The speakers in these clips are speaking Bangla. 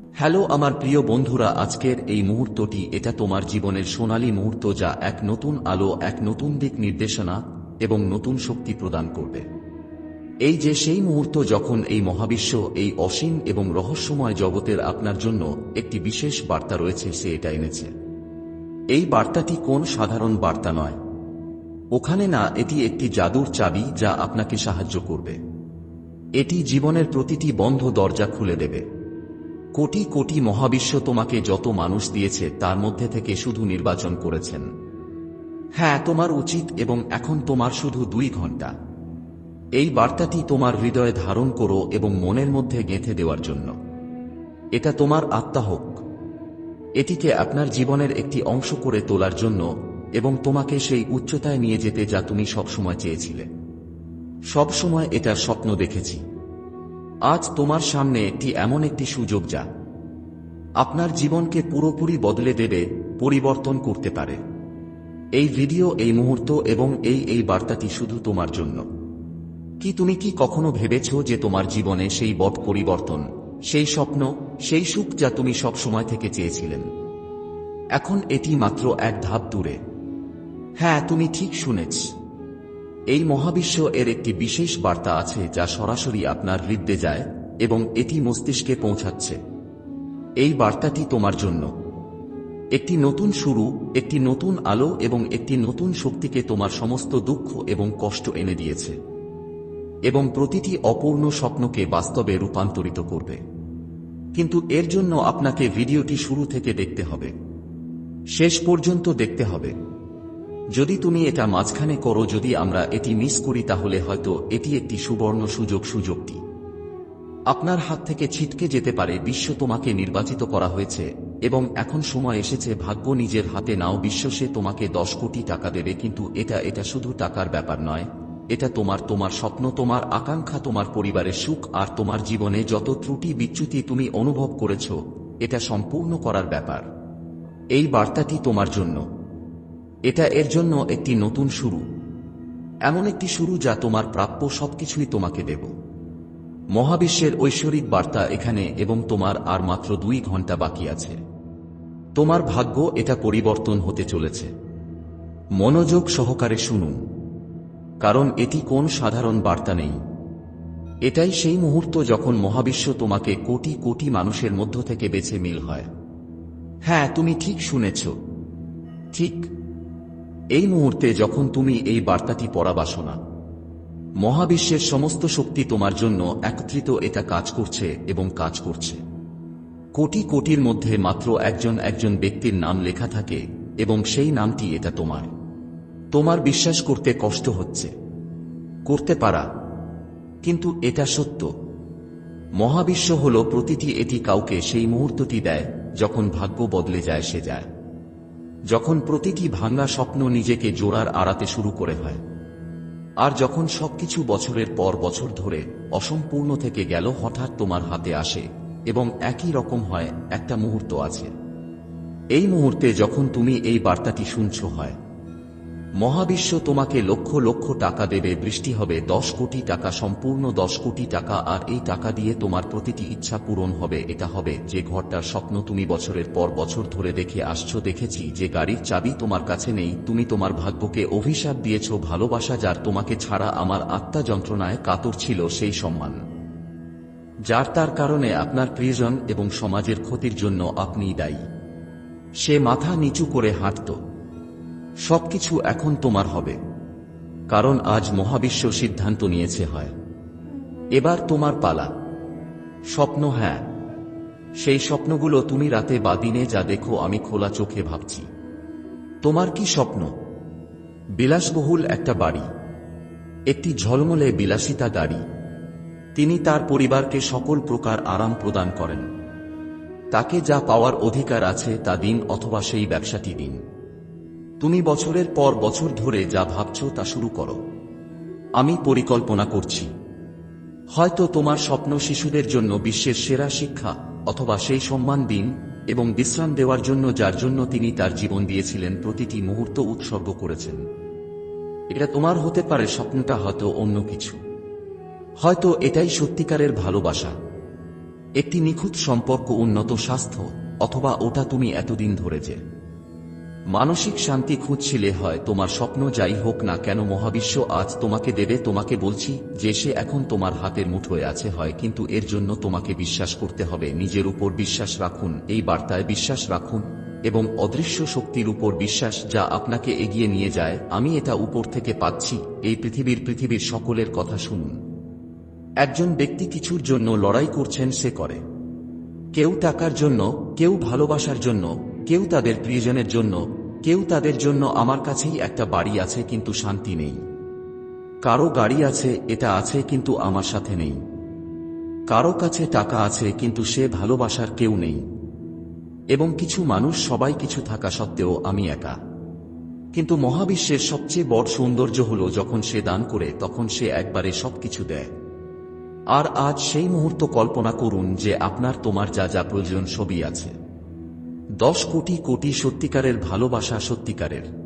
হ্যালো, আমার প্রিয় বন্ধুরা, আজকের এই মুহূর্তটি এটা তোমার জীবনের সোনালী মুহূর্ত যা এক নতুন আলো, এক নতুন দিক নির্দেশনা এবং নতুন শক্তি প্রদান করবে। এই যে সেই মুহূর্ত যখন এই মহাবিশ্ব, এই অসীম এবং রহস্যময় জগতের আপনার জন্য একটি বিশেষ বার্তা রয়েছে, সে এটা এনেছে। এই বার্তাটি কোন সাধারণ বার্তা নয়। ওখানে না, এটি একটি জাদুর চাবি যা আপনাকে সাহায্য করবে। এটি জীবনের প্রতিটি বন্ধ দরজা খুলে দেবে। কোটি কোটি মহাবিশ্ব তোমাকে যত মানুষ দিয়েছে, তার মধ্যে থেকে শুধু নির্বাচন করেছেন। হ্যাঁ তোমার উচিত এবং এখন তোমার শুধু দুই ঘণ্টা এই বার্তাটি তোমার হৃদয়ে ধারণ করো এবং মনের মধ্যে গেঁথে দেওয়ার জন্য। এটা তোমার আত্মা হোক। এটিকে আপনার জীবনের একটি অংশ করে তোলার জন্য এবং তোমাকে সেই উচ্চতায় নিয়ে যেতে যা তুমি সবসময় চেয়েছিলে। সবসময় এটার স্বপ্ন দেখেছি। আজ তোমার সামনে একটি এমন একটি সুযোগ যা আপনার জীবনকে পুরোপুরি বদলে দেবে, পরিবর্তন করতে পারে। এই ভিডিও, এই মুহূর্ত এবং এই এই বার্তাটি শুধু তোমার জন্য। কি তুমি কি কখনো ভেবেছ যে তোমার জীবনে সেই বট পরিবর্তন, সেই স্বপ্ন, সেই সুখ যা তুমি সব সময় থেকে চেয়েছিলেন? এখন এটি মাত্র এক ধাপ দূরে। হ্যাঁ তুমি ঠিক শুনেছ। এই মহাবিশ্ব এর একটি বিশেষ বার্তা আছে যা সরাসরি আপনার হৃদয়ে যায় এবং এটি মস্তিষ্কে পৌঁছাচ্ছে। এই বার্তাটি তোমার জন্য। একটি নতুন শুরু, একটি নতুন আলো এবং একটি নতুন শক্তিকে তোমার সমস্ত দুঃখ এবং কষ্ট এনে দিয়েছে এবং প্রতিটি অপূর্ণ স্বপ্নকে বাস্তবে রূপান্তরিত করবে। কিন্তু এর জন্য আপনাকে ভিডিওটি শুরু থেকে দেখতে হবে। শেষ পর্যন্ত দেখতে হবে। যদি তুমি এটা মাঝখানে করো, যদি আমরা এটি মিস করি, তাহলে হয়তো এটি একটি সুবর্ণ সুযোগ, সুযোগটি। আপনার হাত থেকে ছিটকে যেতে পারে, বিশ্ব তোমাকে নির্বাচিত করা হয়েছে, এবং এখন সময় এসেছে, ভাগ্য নিজের হাতে নাও, বিশ্ব সে তোমাকে দশ কোটি টাকা দেবে, কিন্তু এটা এটা শুধু টাকার ব্যাপার নয়। এটা তোমার তোমার স্বপ্ন, তোমার আকাঙ্ক্ষা, তোমার পরিবারের সুখ, আর তোমার জীবনে যত ত্রুটি, বিচ্যুতি তুমি অনুভব করেছ, এটা সম্পূর্ণ করার ব্যাপার। এই বার্তাটি তোমার জন্য। এটা এর জন্য একটি নতুন শুরু। এমন একটি শুরু যা তোমার প্রাপ্য সবকিছুই তোমাকে দেব। মহাবিশ্বের ঐশ্বরিক বার্তা এখানে এবং তোমার আর মাত্র দুই ঘণ্টা বাকি আছে। তোমার ভাগ্য এটা পরিবর্তন হতে চলেছে। মনোযোগ সহকারে শুনুন। কারণ এটি কোন সাধারণ বার্তা নেই। এটাই সেই মুহূর্ত যখন মহাবিশ্ব তোমাকে কোটি কোটি মানুষের মধ্য থেকে বেছে মিল হয়। হ্যাঁ তুমি ঠিক শুনেছ। ঠিক। এই মুহূর্তে যখন তুমি এই বার্তাটি পড়া বাসনা মহাবিশ্বের সমস্ত শক্তি তোমার জন্য একত্রিত এটা কাজ করছে এবং কাজ করছে। কোটি কোটির মধ্যে মাত্র একজন একজন ব্যক্তির নাম লেখা থাকে এবং সেই নামটি এটা তোমার। তোমার বিশ্বাস করতে কষ্ট হচ্ছে। করতে পারা। কিন্তু এটা সত্য। মহাবিশ্ব হল প্রতিটি এটি কাউকে সেই মুহূর্তটি দেয় যখন ভাগ্য বদলে যায় সে যায়। যখন প্রতিটি ভাঙা স্বপ্ন নিজেকে জোড়ার আড়াতে শুরু করে হয়। আর যখন সবকিছু বছরের পর বছর ধরে অসম্পূর্ণ থেকে গেল, হঠাৎ তোমার হাতে আসে এবং একই রকম হয়, একটা মুহূর্ত আছে। এই মুহূর্তে যখন তুমি এই বার্তাটি শুনছ হয় মহাবিশ্ব তোমাকে লক্ষ লক্ষ টাকা দেবে, বৃষ্টি হবে, দশ কোটি টাকা, সম্পূর্ণ দশ কোটি টাকা, আর এই টাকা দিয়ে তোমার প্রতিটি ইচ্ছা পূরণ হবে। এটা হবে যে ঘরটার স্বপ্ন তুমি বছরের পর বছর ধরে দেখে আসছো, দেখেছি যে গাড়ির চাবি তোমার কাছে নেই, তুমি তোমার ভাগ্যকে অভিশাপ দিয়েছ, ভালোবাসা যার তোমাকে ছাড়া আমার আত্মা যন্ত্রণায় কাতর ছিল সেই সম্মান। যার তার কারণে আপনার প্রিয়জন এবং সমাজের ক্ষতির জন্য আপনিই দায়ী। সে মাথা নিচু করে হাঁটত। সবকিছু এখন তোমার হবে, কারণ আজ মহাবিশ্ব সিদ্ধান্ত নিয়েছে হয়। এবার তোমার পালা। স্বপ্ন হ্যাঁ সেই স্বপ্নগুলো তুমি রাতে বা দিনে যা দেখো আমি খোলা চোখে ভাবছি। তোমার কি স্বপ্ন? বিলাসবহুল একটা বাড়ি, একটি ঝলমলে বিলাসিতা গাড়ি। তিনি তার পরিবারকে সকল প্রকার আরাম প্রদান করেন। তাকে যা পাওয়ার অধিকার আছে তা দিন অথবা সেই ব্যবসাটি দিন। তুমি বছরের পর বছর ধরে যা ভাবছ তা শুরু করো। আমি পরিকল্পনা করছি। হয়তো তোমার স্বপ্ন শিশুদের জন্য বিশ্বের সেরা শিক্ষা অথবা সেই সম্মান দিন এবং বিশ্রাম দেওয়ার জন্য যার জন্য তিনি তার জীবন দিয়েছিলেন প্রতিটি মুহূর্ত উৎসর্গ করেছেন। এটা তোমার হতে পারে স্বপ্নটা হয়তো অন্য কিছু। হয়তো এটাই সত্যিকারের ভালোবাসা। একটি নিখুঁত সম্পর্ক, উন্নত স্বাস্থ্য, অথবা ওটা তুমি এতদিন ধরে যে মানসিক শান্তি খুঁজছিলে হয়, তোমার স্বপ্ন যাই হোক না কেন মহাবিশ্ব আজ তোমাকে দেবে, তোমাকে বলছি, যে সে এখন তোমার হাতের মুঠোয় আছে হয়, কিন্তু এর জন্য তোমাকে বিশ্বাস করতে হবে, নিজের উপর বিশ্বাস রাখুন, এই বার্তায় বিশ্বাস রাখুন, এবং অদৃশ্য শক্তির উপর বিশ্বাস যা আপনাকে এগিয়ে নিয়ে যায়, আমি এটা উপর থেকে পাচ্ছি, এই পৃথিবীর পৃথিবীর সকলের কথা শুনুন। একজন ব্যক্তি কিছুর জন্য লড়াই করছেন সে করে। কেউ টাকার জন্য, কেউ ভালোবাসার জন্য কেউ তাদের প্রিয়জনের জন্য, কেউ তাদের জন্য আমার কাছেই একটা বাড়ি আছে কিন্তু শান্তি নেই। কারও গাড়ি আছে, এটা আছে কিন্তু আমার সাথে নেই। কারও কাছে টাকা আছে কিন্তু সে ভালোবাসার কেউ নেই। এবং কিছু মানুষ সবাই কিছু থাকা সত্ত্বেও আমি একা। কিন্তু মহাবিশ্বের সবচেয়ে বড় সৌন্দর্য হল যখন সে দান করে, তখন সে একবারে সবকিছু দেয়। আর আজ সেই মুহূর্ত কল্পনা করুন যে আপনার তোমার যা যা প্রয়োজন সবই আছে। দশ কোটি কোটি সত্যিকারের ভালোবাসা সত্যিকারের।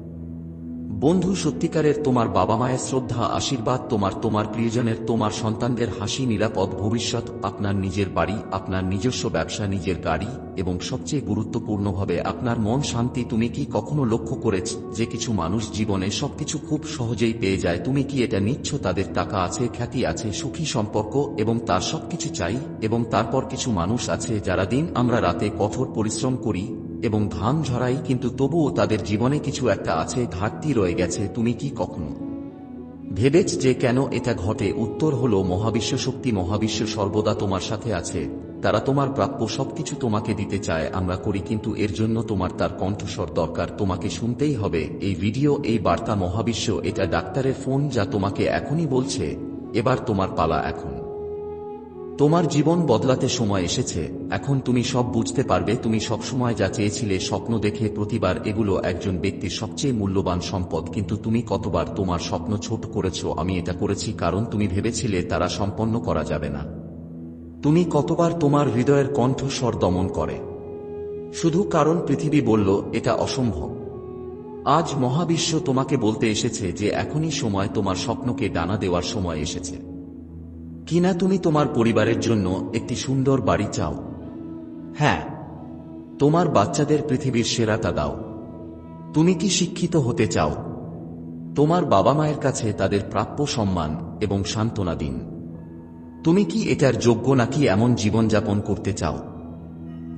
বন্ধু সত্যিকারের তোমার বাবা মায়ের শ্রদ্ধা, আশীর্বাদ, তোমার তোমার প্রিয়জনের, তোমার সন্তানদের হাসি, নিরাপদ ভবিষ্যৎ, আপনার নিজের বাড়ি, আপনার নিজস্ব ব্যবসা, নিজের গাড়ি এবং সবচেয়ে গুরুত্বপূর্ণভাবে আপনার মন শান্তি তুমি কি কখনো লক্ষ্য করেছ যে কিছু মানুষ জীবনে সবকিছু খুব সহজেই পেয়ে যায়? তুমি কি এটা নিচ্ছ? তাদের টাকা আছে, খ্যাতি আছে, সুখী সম্পর্ক এবং তার সবকিছু চাই এবং তারপর কিছু মানুষ আছে যারা দিন আমরা রাতে কঠোর পরিশ্রম করি এবং ধান ঝরাই, কিন্তু তবুও তাদের জীবনে কিছু একটা আছে, ঘাটতি রয়ে গেছে, তুমি কি কখনো? ভেবেছ যে কেন এটা ঘটে? উত্তর হল, মহাবিশ্ব শক্তি, মহাবিশ্ব সর্বদা তোমার সাথে আছে। তারা তোমার প্রাপ্য সবকিছু তোমাকে দিতে চায়, আমরা করি, কিন্তু এর জন্য তোমার তার কণ্ঠস্বর দরকার। তোমাকে শুনতেই হবে। এই ভিডিও, এই বার্তা মহাবিশ্ব, এটা ডাক্তারের ফোন যা তোমাকে এখনই বলছে, এবার তোমার পালা এখন। তোমার জীবন বদলাতে সময় এসেছে, এখন তুমি সব বুঝতে পারবে, তুমি সবসময় যা চেয়েছিলে স্বপ্ন দেখে প্রতিবার এগুলো একজন ব্যক্তির সবচেয়ে মূল্যবান সম্পদ, কিন্তু তুমি কতবার তোমার স্বপ্ন ছোট করেছ, আমি এটা করেছি কারণ তুমি ভেবেছিলে তারা সম্পন্ন করা যাবে না। তুমি কতবার তোমার হৃদয়ের কণ্ঠস্বর দমন করে। শুধু কারণ পৃথিবী বলল, এটা অসম্ভব। আজ মহাবিশ্ব তোমাকে বলতে এসেছে যে এখনই সময় তোমার স্বপ্নকে ডানা দেওয়ার সময় এসেছে। কিনা তুমি তোমার পরিবারের জন্য একটি সুন্দর বাড়ি চাও। হ্যাঁ তোমার বাচ্চাদের পৃথিবীর সেরাটা দাও। তুমি কি শিক্ষিত হতে চাও? তোমার বাবা মায়ের কাছে তাদের প্রাপ্য সম্মান এবং সান্ত্বনা দিন। তুমি কি এটার যোগ্য নাকি এমন জীবনযাপন করতে চাও,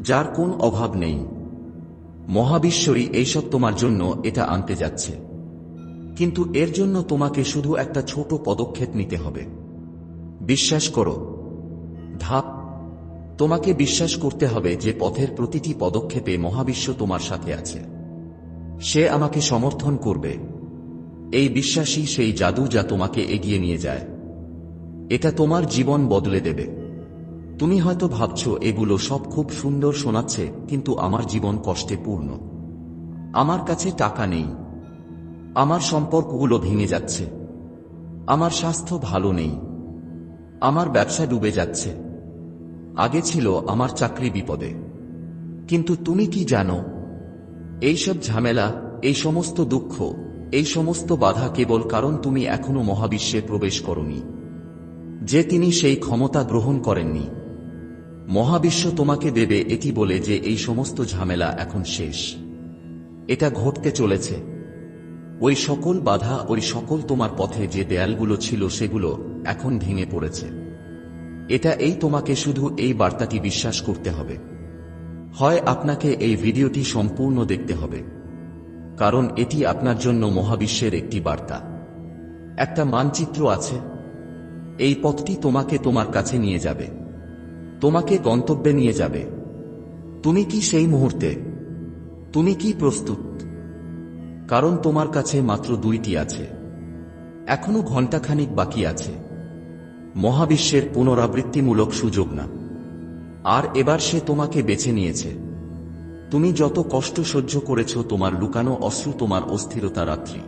যার কোন অভাব নেই? মহাবিশ্বরী এইসব তোমার জন্য এটা আনতে যাচ্ছে। কিন্তু এর জন্য তোমাকে শুধু একটা ছোট পদক্ষেপ নিতে হবে। বিশ্বাস করো। ধাপ, তোমাকে বিশ্বাস করতে হবে যে পথের প্রতিটি পদক্ষেপে মহাবিশ্ব তোমার সাথে আছে। সে আমাকে সমর্থন করবে। এই বিশ্বাসই সেই জাদু যা তোমাকে এগিয়ে নিয়ে যায়। এটা তোমার জীবন বদলে দেবে। তুমি হয়তো ভাবছ, এগুলো সব খুব সুন্দর শোনাচ্ছে, কিন্তু আমার জীবন কষ্টে পূর্ণ। আমার কাছে টাকা নেই। আমার সম্পর্কগুলো ভেঙে যাচ্ছে। আমার স্বাস্থ্য ভালো নেই। আমার ব্যবসা ডুবে যাচ্ছে। আগে ছিল আমার চাকরি বিপদে। কিন্তু তুমি কি জানো, এইসব ঝামেলা, এই সমস্ত দুঃখ, এই সমস্ত বাধা কেবল কারণ তুমি এখনও মহাবিশ্বে প্রবেশ করনি। যে তিনি সেই ক্ষমতা গ্রহণ করেননি। মহাবিশ্ব তোমাকে দেবে এটি বলে যে এই সমস্ত ঝামেলা এখন শেষ। এটা ঘটতে চলেছে। ওই সকল বাধা, ওই সকল তোমার পথে যে দেয়ালগুলো ছিল সেগুলো এখন ভেঙে পড়েছে। এটা এই তোমাকে শুধু এই বার্তাটি বিশ্বাস করতে হবে। হয় আপনাকে এই ভিডিওটি সম্পূর্ণ দেখতে হবে। কারণ এটি আপনার জন্য মহাবিশ্বের একটি বার্তা। একটা মানচিত্র আছে। এই পথটি তোমাকে তোমার কাছে নিয়ে যাবে। তোমাকে গন্তব্যে নিয়ে যাবে। তুমি কি সেই মুহূর্তে? তুমি কি প্রস্তুত? কারণ তোমার কাছে মাত্র দুইটি আছে। এখনও ঘণ্টাখানিক বাকি আছে। মহাবিশ্বের পুনরাবৃত্তিমূলক সুযোগ না। আর এবার সে তোমাকে বেছে নিয়েছে। তুমি যত কষ্ট সহ্য করেছ, তোমার লুকানো অশ্রু তোমার অস্থিরতা রাত্রি।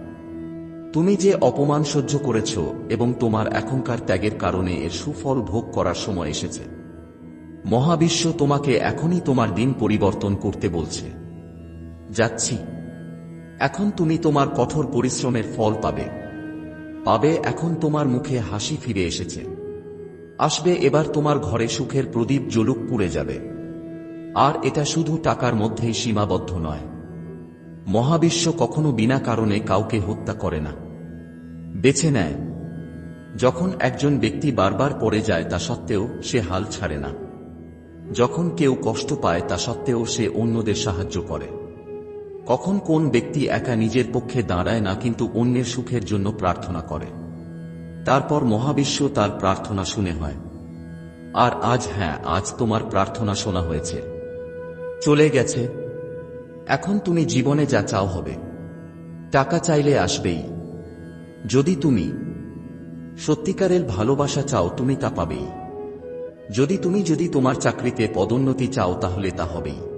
তুমি যে অপমান সহ্য করেছ এবং তোমার এখনকার ত্যাগের কারণে এর সুফল ভোগ করার সময় এসেছে। মহাবিশ্ব তোমাকে এখনই তোমার দিন পরিবর্তন করতে বলছে। যাচ্ছি। এখন তুমি তোমার কঠোর পরিশ্রমের ফল পাবে। পাবে এখন তোমার মুখে হাসি ফিরে এসেছে। আসবে এবার তোমার ঘরে সুখের প্রদীপ জলুক পুড়ে যাবে। আর এটা শুধু টাকার মধ্যেই সীমাবদ্ধ নয়। মহাবিশ্ব কখনো বিনা কারণে কাউকে হত্যা করে না। বেছে নেয়। যখন একজন ব্যক্তি বারবার পড়ে যায় তা সত্ত্বেও সে হাল ছাড়ে না। যখন কেউ কষ্ট পায় তা সত্ত্বেও সে অন্যদের সাহায্য করে। কখন কোন ব্যক্তি একা নিজের পক্ষে দাঁড়ায় না কিন্তু অন্যের সুখের জন্য প্রার্থনা করে। তারপর মহাবিশ্ব তার প্রার্থনা শুনে হয়। আর আজ হ্যাঁ আজ তোমার প্রার্থনা শোনা হয়েছে। চলে গেছে। এখন তুমি জীবনে যা চাও হবে। টাকা চাইলে আসবেই। যদি তুমি সত্যিকারের ভালোবাসা চাও, তুমি তা পাবেই। যদি তুমি যদি তোমার চাকরিতে পদোন্নতি চাও, তাহলে তা হবেই।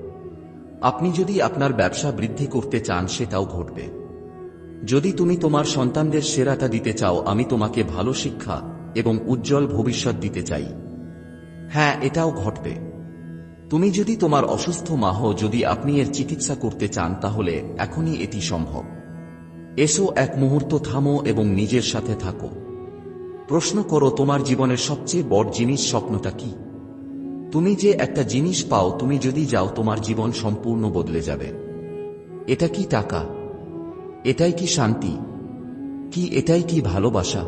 আপনি যদি আপনার ব্যবসা বৃদ্ধি করতে চান, সেটাও ঘটবে। যদি তুমি তোমার সন্তানদের সেরাটা দিতে চাও, আমি তোমাকে ভালো শিক্ষা এবং উজ্জ্বল ভবিষ্যৎ দিতে চাই। হ্যাঁ এটাও ঘটবে। তুমি যদি তোমার অসুস্থ মাহ যদি আপনি এর চিকিৎসা করতে চান, তাহলে এখনই এটি সম্ভব। এসো, এক মুহূর্ত থামো এবং নিজের সাথে থাকো। প্রশ্ন করো, তোমার জীবনের সবচেয়ে বড় জিনিস স্বপ্নটা কি? তুমি যে একটা জিনিস পাও, তুমি যদি যাও, তোমার জীবন সম্পূর্ণ বদলে যাবে। এটা কি টাকা? এটাই কি শান্তি? কি এটাই কি ভালোবাসা?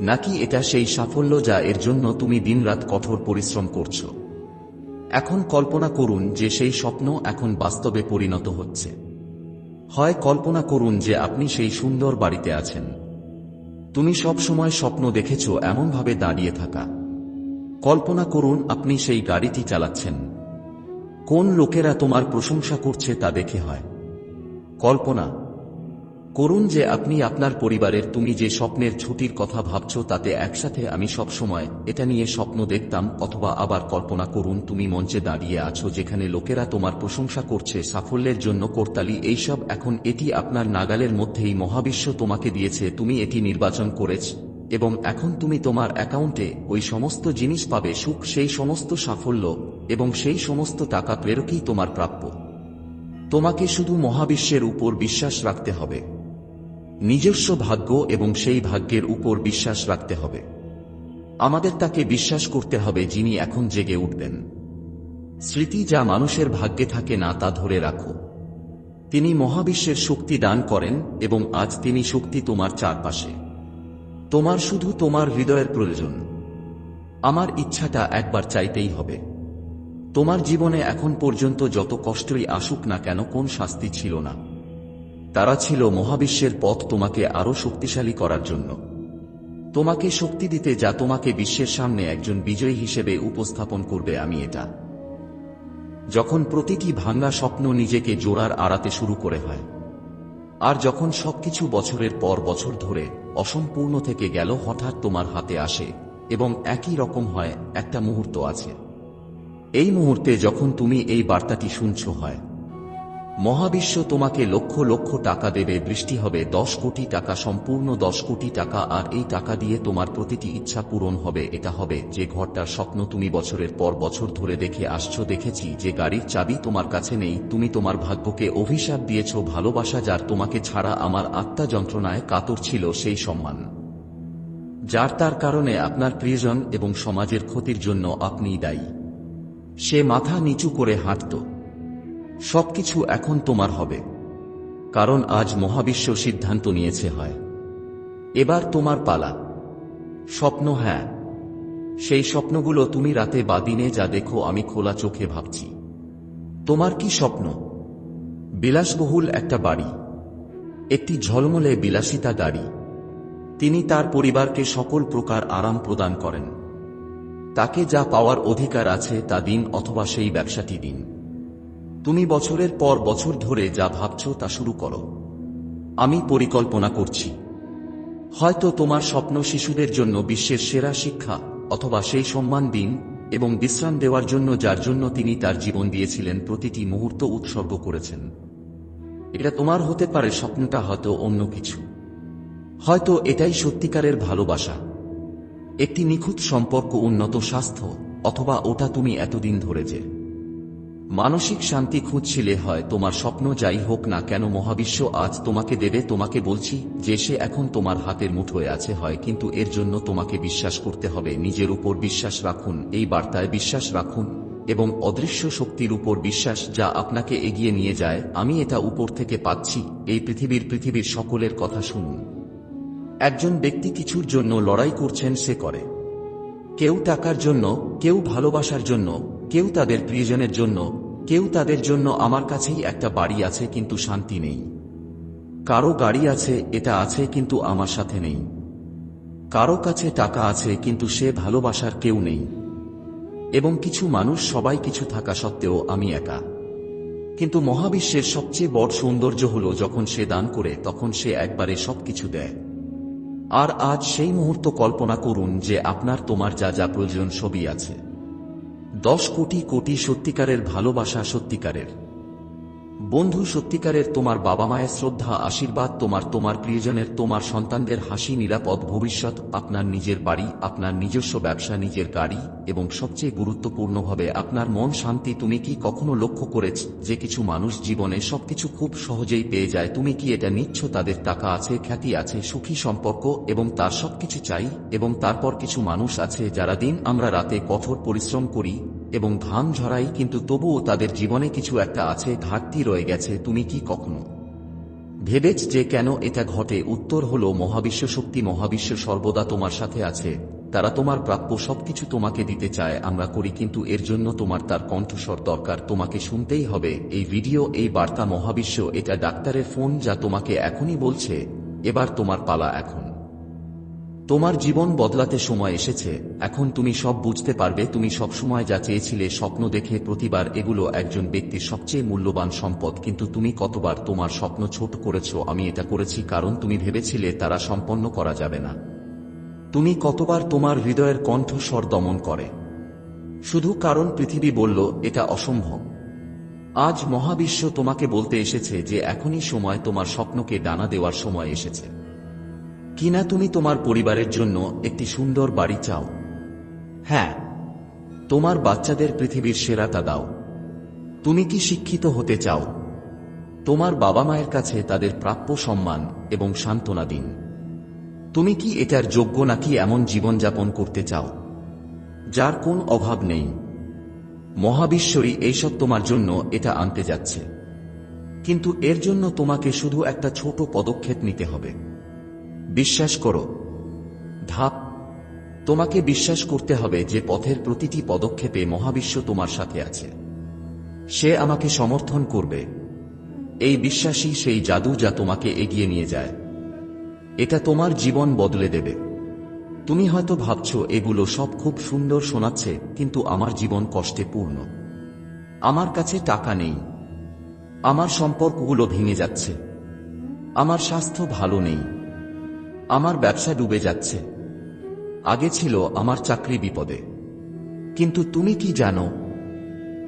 নাকি এটা সেই সাফল্য যা এর জন্য তুমি দিনরাত কঠোর পরিশ্রম করছ? এখন কল্পনা করুন যে সেই স্বপ্ন এখন বাস্তবে পরিণত হচ্ছে। হয় কল্পনা করুন যে আপনি সেই সুন্দর বাড়িতে আছেন। তুমি সব সময় স্বপ্ন দেখেছ, এমনভাবে দাঁড়িয়ে থাকা। কল্পনা করুন আপনি সেই গাড়িটি চালাচ্ছেন। কোন লোকেরা তোমার প্রশংসা করছে তা দেখে হয়। কল্পনা করুন যে আপনি আপনার পরিবারের, তুমি যে স্বপ্নের ছুটির কথা ভাবছ তাতে একসাথে আমি সব সময় এটা নিয়ে স্বপ্ন দেখতাম, অথবা আবার কল্পনা করুন তুমি মঞ্চে দাঁড়িয়ে আছো যেখানে লোকেরা তোমার প্রশংসা করছে, সাফল্যের জন্য করতালি, এইসব এখন এটি আপনার নাগালের মধ্যেই মহাবিশ্ব তোমাকে দিয়েছে, তুমি এটি নির্বাচন করেছ। এবং এখন তুমি তোমার অ্যাকাউন্টে ওই সমস্ত জিনিস পাবে, সুখ সেই সমস্ত সাফল্য এবং সেই সমস্ত টাকা প্রেরকই তোমার প্রাপ্য। তোমাকে শুধু মহাবিশ্বের উপর বিশ্বাস রাখতে হবে। নিজস্ব ভাগ্য এবং সেই ভাগ্যের উপর বিশ্বাস রাখতে হবে। আমাদের তাকে বিশ্বাস করতে হবে যিনি এখন জেগে উঠবেন। স্মৃতি যা মানুষের ভাগ্যে থাকে না তা ধরে রাখো। তিনি মহাবিশ্বের শক্তি দান করেন এবং আজ তিনি শক্তি তোমার চারপাশে। তোমার শুধু তোমার হৃদয়ের প্রয়োজন। আমার ইচ্ছাটা একবার চাইতেই হবে। তোমার জীবনে এখন পর্যন্ত যত কষ্টই আসুক না কেন, কোন শাস্তি ছিল না। তারা ছিল মহাবিশ্বের পথ তোমাকে আরও শক্তিশালী করার জন্য। তোমাকে শক্তি দিতে যা তোমাকে বিশ্বের সামনে একজন বিজয়ী হিসেবে উপস্থাপন করবে আমি এটা। যখন প্রতিটি ভাঙ্গা স্বপ্ন নিজেকে জোড়ার আড়াতে শুরু করে হয়, আর যখন সবকিছু বছরের পর বছর ধরে অসম্পূর্ণ থেকে গেল হঠাৎ তোমার হাতে আসে এবং একই রকম হয়, একটা মুহূর্ত আছে। এই মুহূর্তে যখন তুমি এই বার্তাটি শুনছ হয় মহাবিশ্ব তোমাকে লক্ষ লক্ষ টাকা দেবে, বৃষ্টি হবে, দশ কোটি টাকা, সম্পূর্ণ দশ কোটি টাকা, আর এই টাকা দিয়ে তোমার প্রতিটি ইচ্ছা পূরণ হবে। এটা হবে যে ঘরটার স্বপ্ন তুমি বছরের পর বছর ধরে দেখে আসছো, দেখেছি যে গাড়ির চাবি তোমার কাছে নেই, তুমি তোমার ভাগ্যকে অভিশাপ দিয়েছ, ভালোবাসা যার তোমাকে ছাড়া আমার আত্মা যন্ত্রণায় কাতর ছিল সেই সম্মান। যার তার কারণে আপনার প্রিয়জন এবং সমাজের ক্ষতির জন্য আপনিই দায়ী। সে মাথা নিচু করে হাঁটত। সবকিছু এখন তোমার হবে, কারণ আজ মহাবিশ্ব সিদ্ধান্ত নিয়েছে হয়। এবার তোমার পালা। স্বপ্ন হ্যাঁ সেই স্বপ্নগুলো তুমি রাতে বা দিনে যা দেখো আমি খোলা চোখে ভাবছি। তোমার কি স্বপ্ন? বিলাসবহুল একটা বাড়ি, একটি ঝলমলে বিলাসিতা গাড়ি। তিনি তার পরিবারকে সকল প্রকার আরাম প্রদান করেন। তাকে যা পাওয়ার অধিকার আছে তা দিন অথবা সেই ব্যবসাটি দিন। তুমি বছরের পর বছর ধরে যা ভাবছ তা শুরু করো। আমি পরিকল্পনা করছি। হয়তো তোমার স্বপ্ন শিশুদের জন্য বিশ্বের সেরা শিক্ষা অথবা সেই সম্মান দিন এবং বিশ্রাম দেওয়ার জন্য যার জন্য তিনি তার জীবন দিয়েছিলেন প্রতিটি মুহূর্ত উৎসর্গ করেছেন। এটা তোমার হতে পারে স্বপ্নটা হয়তো অন্য কিছু। হয়তো এটাই সত্যিকারের ভালোবাসা। একটি নিখুঁত সম্পর্ক, উন্নত স্বাস্থ্য অথবা ওটা তুমি এতদিন ধরে যে মানসিক শান্তি খুঁজছিলে হয় তোমার স্বপ্ন যাই হোক না কেন মহাবিশ্ব আজ তোমাকে দেবে, তোমাকে বলছি, যে সে এখন তোমার হাতের মুঠোয় আছে হয়, কিন্তু এর জন্য তোমাকে বিশ্বাস করতে হবে, নিজের উপর বিশ্বাস রাখুন, এই বার্তায় বিশ্বাস রাখুন, এবং অদৃশ্য শক্তির উপর বিশ্বাস যা আপনাকে এগিয়ে নিয়ে যায়, আমি এটা উপর থেকে পাচ্ছি, এই পৃথিবীর পৃথিবীর সকলের কথা শুনুন। একজন ব্যক্তি কিছুর জন্য লড়াই করছেন সে করে। কেউ টাকার জন্য, কেউ ভালোবাসার জন্য কেউ তাদের প্রিয়জনের জন্য, কেউ তাদের জন্য আমার কাছেই একটা বাড়ি আছে কিন্তু শান্তি নেই। কারও গাড়ি আছে, এটা আছে কিন্তু আমার সাথে নেই। কারও কাছে টাকা আছে কিন্তু সে ভালোবাসার কেউ নেই। এবং কিছু মানুষ সবাই কিছু থাকা সত্ত্বেও আমি একা। কিন্তু মহাবিশ্বের সবচেয়ে বড় সৌন্দর্য হল যখন সে দান করে, তখন সে একবারে সবকিছু দেয়। আর আজ সেই মুহূর্ত কল্পনা করুন যে আপনার তোমার যা যা প্রয়োজন সবই আছে। দশ কোটি কোটি সত্যিকারের ভালোবাসা সত্যিকারের। বন্ধু সত্যিকারের তোমার বাবা মায়ের শ্রদ্ধা, আশীর্বাদ, তোমার তোমার প্রিয়জনের, তোমার সন্তানদের হাসি, নিরাপদ ভবিষ্যৎ, আপনার নিজের বাড়ি, আপনার নিজস্ব ব্যবসা, নিজের গাড়ি এবং সবচেয়ে গুরুত্বপূর্ণভাবে আপনার মন শান্তি তুমি কি কখনো লক্ষ্য করেছ যে কিছু মানুষ জীবনে সবকিছু খুব সহজেই পেয়ে যায়? তুমি কি এটা নিচ্ছ? তাদের টাকা আছে, খ্যাতি আছে, সুখী সম্পর্ক এবং তার সবকিছু চাই এবং তারপর কিছু মানুষ আছে যারা দিন আমরা রাতে কঠোর পরিশ্রম করি এবং ধান ঝরাই, কিন্তু তবুও তাদের জীবনে কিছু একটা আছে, ঘাটতি রয়ে গেছে, তুমি কি কখনো? ভেবেছ যে কেন এটা ঘটে? উত্তর হল, মহাবিশ্ব শক্তি, মহাবিশ্ব সর্বদা তোমার সাথে আছে। তারা তোমার প্রাপ্য সবকিছু তোমাকে দিতে চায়, আমরা করি, কিন্তু এর জন্য তোমার তার কণ্ঠস্বর দরকার। তোমাকে শুনতেই হবে। এই ভিডিও, এই বার্তা মহাবিশ্ব, এটা ডাক্তারের ফোন যা তোমাকে এখনই বলছে, এবার তোমার পালা এখন। তোমার জীবন বদলাতে সময় এসেছে, এখন তুমি সব বুঝতে পারবে, তুমি সবসময় যা চেয়েছিলে স্বপ্ন দেখে প্রতিবার এগুলো একজন ব্যক্তির সবচেয়ে মূল্যবান সম্পদ, কিন্তু তুমি কতবার তোমার স্বপ্ন ছোট করেছ, আমি এটা করেছি কারণ তুমি ভেবেছিলে তারা সম্পন্ন করা যাবে না। তুমি কতবার তোমার হৃদয়ের কণ্ঠস্বর দমন করে। শুধু কারণ পৃথিবী বলল, এটা অসম্ভব। আজ মহাবিশ্ব তোমাকে বলতে এসেছে যে এখনই সময় তোমার স্বপ্নকে ডানা দেওয়ার সময় এসেছে। কিনা তুমি তোমার পরিবারের জন্য একটি সুন্দর বাড়ি চাও। হ্যাঁ তোমার বাচ্চাদের পৃথিবীর সেরাটা দাও। তুমি কি শিক্ষিত হতে চাও? তোমার বাবা মায়ের কাছে তাদের প্রাপ্য সম্মান এবং সান্ত্বনা দিন। তুমি কি এটার যোগ্য নাকি এমন জীবনযাপন করতে চাও? যার কোন অভাব নেই। মহাবিশ্বরী এইসব তোমার জন্য এটা আনতে যাচ্ছে। কিন্তু এর জন্য তোমাকে শুধু একটা ছোট পদক্ষেপ নিতে হবে। বিশ্বাস করো। ধাপ, তোমাকে বিশ্বাস করতে হবে যে পথের প্রতিটি পদক্ষেপে মহাবিশ্ব তোমার সাথে আছে। সে আমাকে সমর্থন করবে। এই বিশ্বাসই সেই জাদু যা তোমাকে এগিয়ে নিয়ে যায়। এটা তোমার জীবন বদলে দেবে। তুমি হয়তো ভাবছ, এগুলো সব খুব সুন্দর শোনাচ্ছে, কিন্তু আমার জীবন কষ্টে পূর্ণ। আমার কাছে টাকা নেই। আমার সম্পর্কগুলো ভেঙে যাচ্ছে। আমার স্বাস্থ্য ভালো নেই। আমার ব্যবসা ডুবে যাচ্ছে। আগে ছিল আমার চাকরি বিপদে। কিন্তু তুমি কি জানো,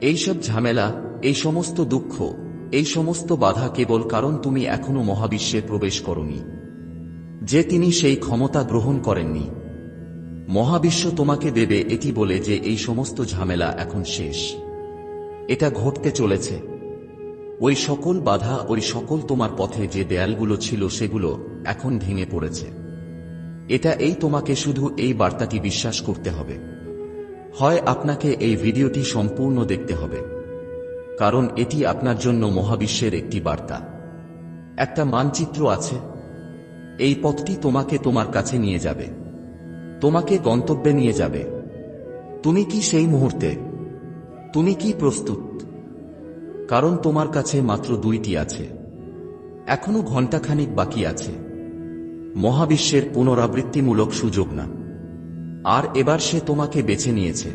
এইসব ঝামেলা, এই সমস্ত দুঃখ, এই সমস্ত বাধা কেবল কারণ তুমি এখনও মহাবিশ্বে প্রবেশ করনি। যে তিনি সেই ক্ষমতা গ্রহণ করেননি। মহাবিশ্ব তোমাকে দেবে এটি বলে যে এই সমস্ত ঝামেলা এখন শেষ। এটা ঘটতে চলেছে। ওই সকল বাধা, ওই সকল তোমার পথে যে দেয়ালগুলো ছিল সেগুলো এখন ভেঙে পড়েছে। এটা এই তোমাকে শুধু এই বার্তাটি বিশ্বাস করতে হবে। হয় আপনাকে এই ভিডিওটি সম্পূর্ণ দেখতে হবে। কারণ এটি আপনার জন্য মহাবিশ্বের একটি বার্তা। একটা মানচিত্র আছে। এই পথটি তোমাকে তোমার কাছে নিয়ে যাবে। তোমাকে গন্তব্যে নিয়ে যাবে। তুমি কি সেই মুহূর্তে? তুমি কি প্রস্তুত? কারণ তোমার কাছে মাত্র দুইটি আছে। এখনও ঘণ্টাখানিক বাকি আছে। মহাবিশ্বের পুনরাবৃত্তিমূলক সুযোগ না। আর এবার সে তোমাকে বেছে নিয়েছে।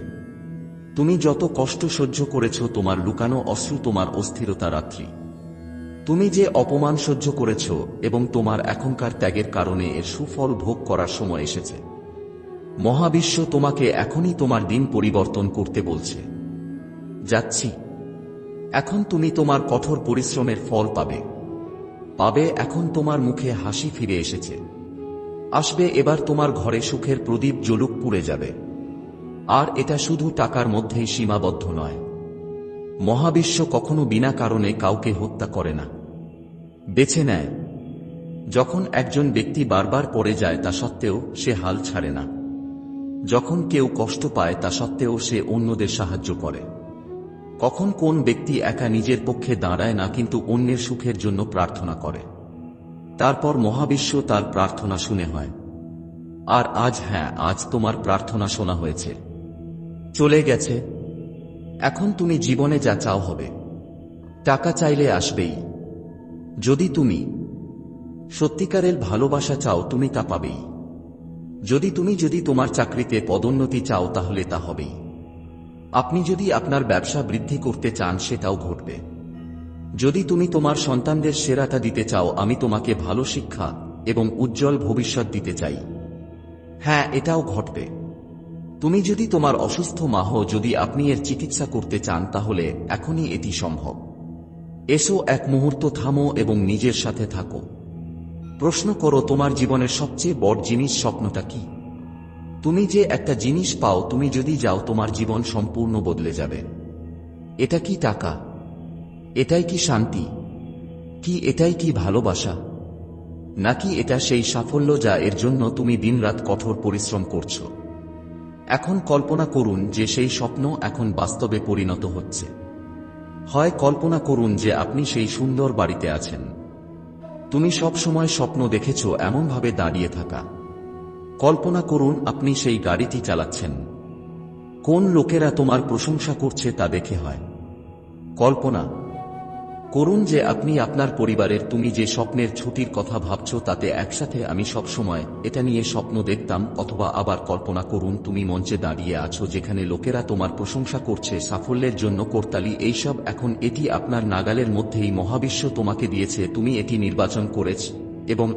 তুমি যত কষ্ট সহ্য করেছ, তোমার লুকানো অশ্রু তোমার অস্থিরতা রাত্রি। তুমি যে অপমান সহ্য করেছ এবং তোমার এখনকার ত্যাগের কারণে এর সুফল ভোগ করার সময় এসেছে। মহাবিশ্ব তোমাকে এখনই তোমার দিন পরিবর্তন করতে বলছে। যাচ্ছি। এখন তুমি তোমার কঠোর পরিশ্রমের ফল পাবে। পাবে এখন তোমার মুখে হাসি ফিরে এসেছে। আসবে এবার তোমার ঘরে সুখের প্রদীপ জলুক পুড়ে যাবে। আর এটা শুধু টাকার মধ্যেই সীমাবদ্ধ নয়। মহাবিশ্ব কখনো বিনা কারণে কাউকে হত্যা করে না। বেছে নেয়। যখন একজন ব্যক্তি বারবার পড়ে যায় তা সত্ত্বেও সে হাল ছাড়ে না। যখন কেউ কষ্ট পায় তা সত্ত্বেও সে অন্যদের সাহায্য করে। কখন কোন ব্যক্তি একা নিজের পক্ষে দাঁড়ায় না কিন্তু অন্যের সুখের জন্য প্রার্থনা করে। তারপর মহাবিশ্ব তার প্রার্থনা শুনে হয়। আর আজ হ্যাঁ আজ তোমার প্রার্থনা শোনা হয়েছে। চলে গেছে। এখন তুমি জীবনে যা চাও হবে। টাকা চাইলে আসবেই। যদি তুমি সত্যিকারের ভালোবাসা চাও, তুমি তা পাবেই। যদি তুমি যদি তোমার চাকরিতে পদোন্নতি চাও, তাহলে তা হবেই। আপনি যদি আপনার ব্যবসা বৃদ্ধি করতে চান, সেটাও ঘটবে। যদি তুমি তোমার সন্তানদের সেরাটা দিতে চাও, আমি তোমাকে ভালো শিক্ষা এবং উজ্জ্বল ভবিষ্যৎ দিতে চাই। হ্যাঁ এটাও ঘটবে। তুমি যদি তোমার অসুস্থ মাহ যদি আপনি এর চিকিৎসা করতে চান, তাহলে এখনই এটি সম্ভব। এসো, এক মুহূর্ত থামো এবং নিজের সাথে থাকো। প্রশ্ন করো, তোমার জীবনের সবচেয়ে বড় জিনিস স্বপ্নটা কি? তুমি যে একটা জিনিস পাও, তুমি যদি যাও, তোমার জীবন সম্পূর্ণ বদলে যাবে। এটা কি টাকা? এটাই কি শান্তি? কি এটাই কি ভালোবাসা? নাকি এটা সেই সাফল্য যা এর জন্য তুমি দিনরাত কঠোর পরিশ্রম করছ? এখন কল্পনা করুন যে সেই স্বপ্ন এখন বাস্তবে পরিণত হচ্ছে। হয় কল্পনা করুন যে আপনি সেই সুন্দর বাড়িতে আছেন। তুমি সব সময় স্বপ্ন দেখেছ, এমনভাবে দাঁড়িয়ে থাকা। কল্পনা করুন আপনি সেই গাড়িটি চালাচ্ছেন। কোন লোকেরা তোমার প্রশংসা করছে তা দেখে হয়। কল্পনা করুন যে আপনি আপনার পরিবারের, তুমি যে স্বপ্নের ছুটির কথা ভাবছ তাতে একসাথে আমি সব সময় এটা নিয়ে স্বপ্ন দেখতাম, অথবা আবার কল্পনা করুন তুমি মঞ্চে দাঁড়িয়ে আছো যেখানে লোকেরা তোমার প্রশংসা করছে, সাফল্যের জন্য করতালি, এইসব এখন এটি আপনার নাগালের মধ্যেই মহাবিশ্ব তোমাকে দিয়েছে, তুমি এটি নির্বাচন করেছ, এবং